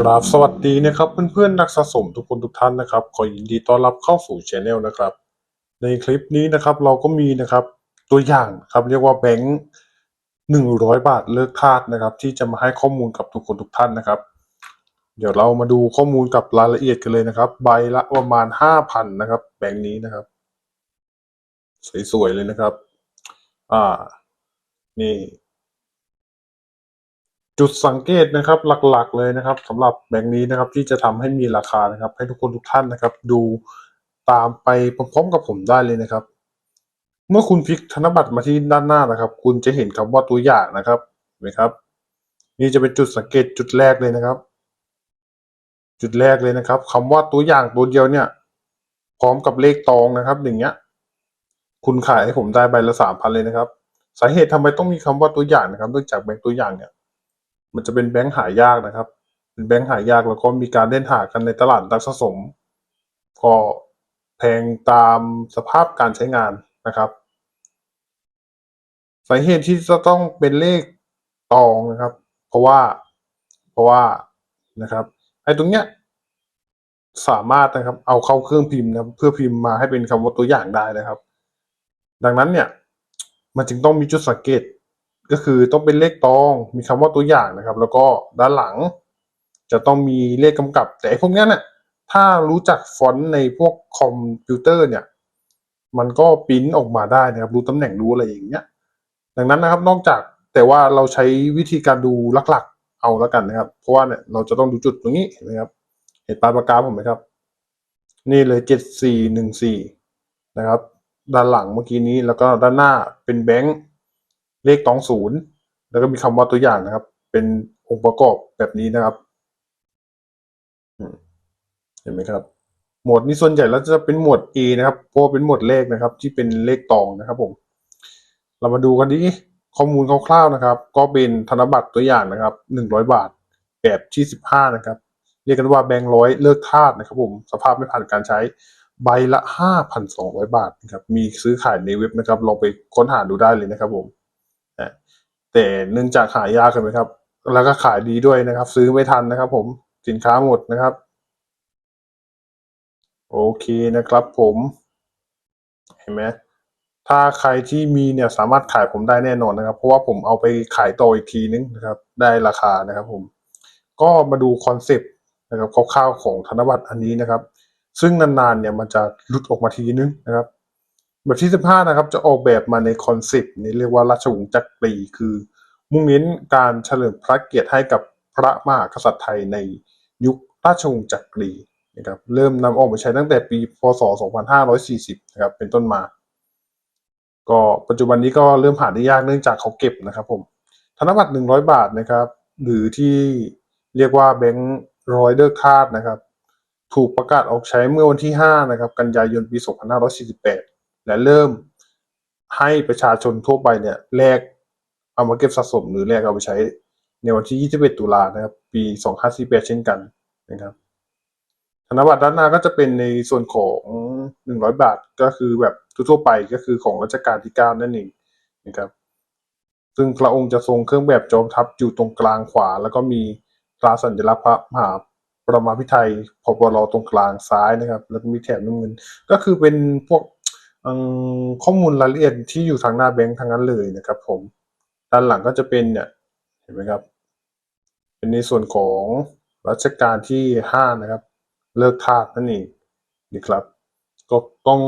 กราบสวัสดีนะครับเพื่อนๆนักสะสมทุกคนทุกท่านนะครับ ขอยินดีต้อนรับเข้าสู่ช anel นะครับ ในคลิปนี้นะครับเราก็มีนะครับตัวอย่างครับเรียกว่าแบงค์หนึ่งร้อยบาทเลิกทาสนะครับ ที่จะมาให้ข้อมูลกับทุกคนทุกท่านนะครับ เดี๋ยวเรามาดูข้อมูลกับรายละเอียดกันเลยนะครับ ใบละประมาณห้าพันนะครับ แบงค์นี้นะครับ สวยๆเลยนะครับ อ่านี่ จุดสังเกตนะครับหลักๆเลยนะครับสำหรับแบงค์นี้นะครับที่จะทำให้มีราคานะครับ ให้ทุกคนทุกท่านนะครับ ดูตามไปพร้อมๆกับผมได้เลยนะครับ เมื่อคุณพลิกธนบัตรมาที่ด้านหน้านะครับ คุณจะเห็นคำว่าตัวอย่างนะครับเห็นไหมครับ นี่จะเป็นจุดสังเกตจุดแรกเลยนะครับ จุดแรกเลยนะครับคำว่าตัวอย่างตัวเดียวเนี่ย พร้อมกับเลขตองนะครับอย่างเงี้ย คุณขายให้ผมได้ใบละสามพันเลยนะครับ สาเหตุทำไมต้องมีคำว่าตัวอย่างนะครับเนื่องจากแบงค์ตัวอย่างเนี่ย มันจะเป็นแบงค์หายากนะครับ เป็นแบงค์หายากแล้วก็มีการเล่นหากันในตลาดนักสะสม ก็แพงตามสภาพการใช้งานนะครับสาเหตุที่จะต้องเป็นเลขตองนะครับ เพราะว่าเพราะว่านะครับไอ้ตรงเนี้ยสามารถนะครับ เอาเข้าเครื่องพิมพ์นะเพื่อพิมพ์มาให้เป็นคำว่าตัวอย่างได้นะครับ ดังนั้นเนี่ย มันจึงต้องมีจุดสังเกต ก็คือต้องเป็นเลขตองมีคำว่าตัวอย่างนะครับ แล้วก็ด้านหลัง จะต้องมีเลขกำกับ แต่พวกนี้เนี่ยถ้ารู้จักฟอนต์ในพวกคอมพิวเตอร์เนี่ย มันก็ปริ้นออกมาได้นะครับ รู้ตำแหน่งรู้อะไรอย่างเงี้ย ดังนั้นนะครับนอกจากแต่ว่าเราใช้วิธีการดูหลักๆ เอาแล้วกันนะครับ เพราะว่าเนี่ยเราจะต้องดูจุดตรงนี้เห็นะครับ เห็นปลายปากกาผมไหมครับ นี่เลยเจ็ดสี่หนึ่งสี่นะครับ ด้านหลังเมื่อกี้นี้แล้วก็ด้านหน้าเป็นแบงค์ เลขตองศูนย์แล้วก็มีคำว่าตัวอย่างนะครับ เป็นองค์ประกอบแบบนี้นะครับเห็นไหมครับ หมวดนี้ส่วนใหญ่แล้วจะเป็นหมวด A นะครับ เพราะว่าเป็นหมวดเลขนะครับ ที่เป็นเลขตองนะครับผม เรามาดูกันดีข้อมูลคร่าวๆนะครับ ก็เป็นธนบัตรตัวอย่างนะครับหนึ่งร้อยบาท แบบที่สิบห้านะครับ เรียกกันว่าแบงค์ร้อยเลิกทาสนะครับ ผม สภาพไม่ผ่านการใช้ใบละห้าพันสองร้อยบาทนะครับ มีซื้อขายในเว็บนะครับ ลองไปค้นหาดูได้เลยนะครับผม แต่เนื่องจากหายากกันไหมครับ แล้วก็ขายดีด้วยนะครับ ซื้อไม่ทันนะครับผมสินค้าหมดนะครับ โอเคนะครับผมเห็นไหมถ้าใครที่มีเนี่ยสามารถขายผมได้แน่นอนนะครับ เพราะว่าผมเอาไปขายต่ออีกทีนึงนะครับ ได้ราคานะครับผมก็มาดูคอนเซปต์นะครับคร่าวๆของธนบัตรอันนี้นะครับ ซึ่งนานๆเนี่ยมันจะหลุดออกมาทีนึงนะครับ แบบที่15นะครับ จะออกแบบมาในคอนเซปต์นี้เรียกว่าราชวงศ์จักรี คือ มุ่งเน้นการเฉลิมพระเกียรติให้กับพระมหากษัตริย์ไทยในยุคราชวงศ์จักรีนะครับเริ่มนำออกมาใช้ตั้งแต่ปี พศ 2540 นะครับ เป็นต้นมา ก็ปัจจุบันนี้ก็เริ่มหาได้ยากเนื่องจากเขาเก็บนะครับผม ธนบัตร 100 บาทนะครับ หรือที่เรียกว่าแบงค์ร้อยเลิกทาสนะครับ ถูกประกาศออกใช้เมื่อวันที่ 5 นะครับ กันยายน ปี 2548 และเริ่มให้ประชาชนทั่วไปเนี่ยแลกเอามาเก็บสะสมหรือแลกเอาไปใช้ในวันที่ 21 ตุลานะครับ ปี 2548 เช่นกันนะครับ ธนบัตรด้านหน้าก็จะเป็นในส่วนของ 100 บาทก็คือแบบทั่วไปก็คือของรัชกาลที่ 9 นั่นเองนะครับ ซึ่งพระองค์จะทรงเครื่องแบบจอมทัพอยู่ตรงกลางขวา แล้วก็มีตราสัญลักษณ์พระมหาประมาพิไทยพบรตรงกลางซ้ายนะครับ แล้วก็มีแถบน้ำเงิน ก็คือเป็นพวก ข้อมูลรายละเอียดที่อยู่ทางหน้าแบงค์ทางนั้นเลยนะครับผม ด้านหลังก็จะเป็นเนี่ยเห็นไหมครับ เป็นในส่วนของรัชกาลที่ 5 นะครับ เลิกทาสนั่นเองนี่ครับ ก็ต้อง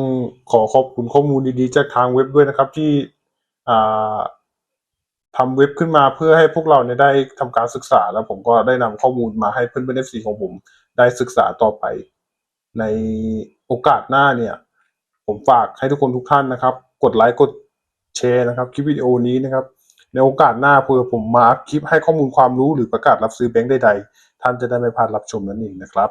ขอขอบคุณข้อมูลดีๆ จากทางเว็บด้วยนะครับที่ทำเว็บขึ้นมาเพื่อให้พวกเราเนี่ยได้ทำการศึกษา แล้วผมก็ได้นำข้อมูลมาให้เพื่อนๆ FC ของผม ได้ศึกษาต่อไป ในโอกาสหน้าเนี่ย ผมฝากให้ทุกคนทุกท่านนะครับ กดไลค์กดแชร์นะครับ คลิปวิดีโอนี้นะครับ ในโอกาสหน้าเพื่อผมมาอัพคลิปให้ข้อมูลความรู้หรือประกาศรับซื้อแบงค์ใดๆท่านจะได้ไม่พลาดรับชมนั่นเองนะครับ